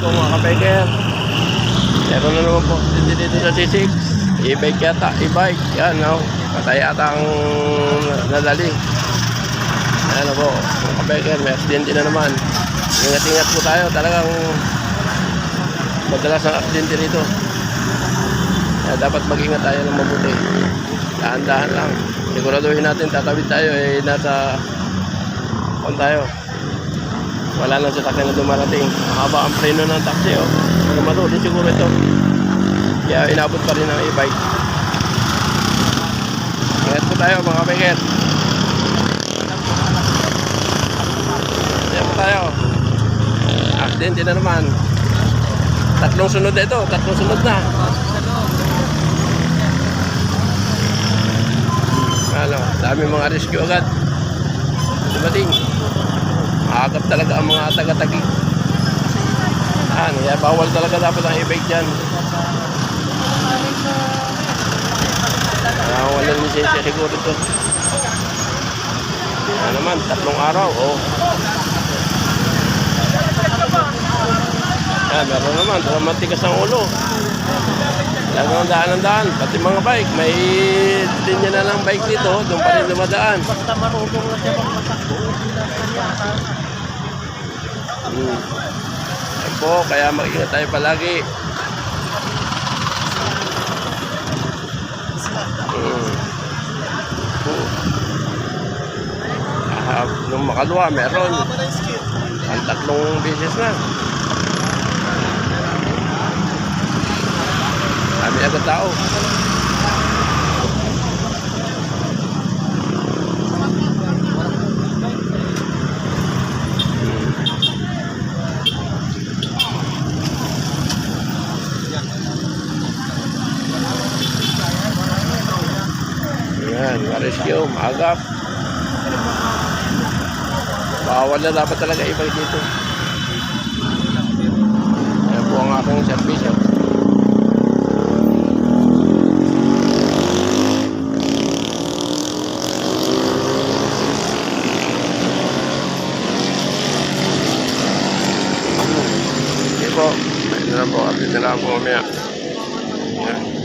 ko mga kabiker. Meron na naman po din dito sa C6. E-bike yata, e-bike. Yan, no? Patay ata ang nadali. Ayan po, mga kabiker, may accidente na naman. Ingat-ingat po tayo, talagang madalas ang accidente rito. Kaya dapat mag-ingat tayo ng mabuti. Dahan-dahan lang. Siguraduhin natin tatawid tayo eh nasa kung tayo. Wala lang sa takyan na dumarating. Mahaba ang preno ng taxi oh. Ano ba to? Di siguro ito. Kaya inabot pa rin ng e-bike. Ingat po tayo mga kabiker. Ingat po tayo. Accidente na naman. Tatlong sunod ito. Tatlong sunod na. Ano, dami mga rescue agad. Dumating. Agap talaga ang mga taga-tagi. Ano, kaya bawal talaga dapat ang e-bike dyan. Kaya walang lisensya siguro ito. Ano naman, tatlong araw, oh. Ah, meron naman, talagang matigas ang ulo. Talagang daan ng daan, pati mga bike, may linya na ng bike dito, doon pa rin dumadaan. Basta marunong na siya magmatakbo. Hmm. Yan po, kaya mag-ingat tayo palagi. Hmm. Ah, nung makalwa, meron. Ang tatlong beses na. Dami agad tao. Yan, ma-rescue, maagap. Bawal na dapat talaga ibalik dito. Yan po ang aking servisyo. na po. Update na lang po mamaya. Yan.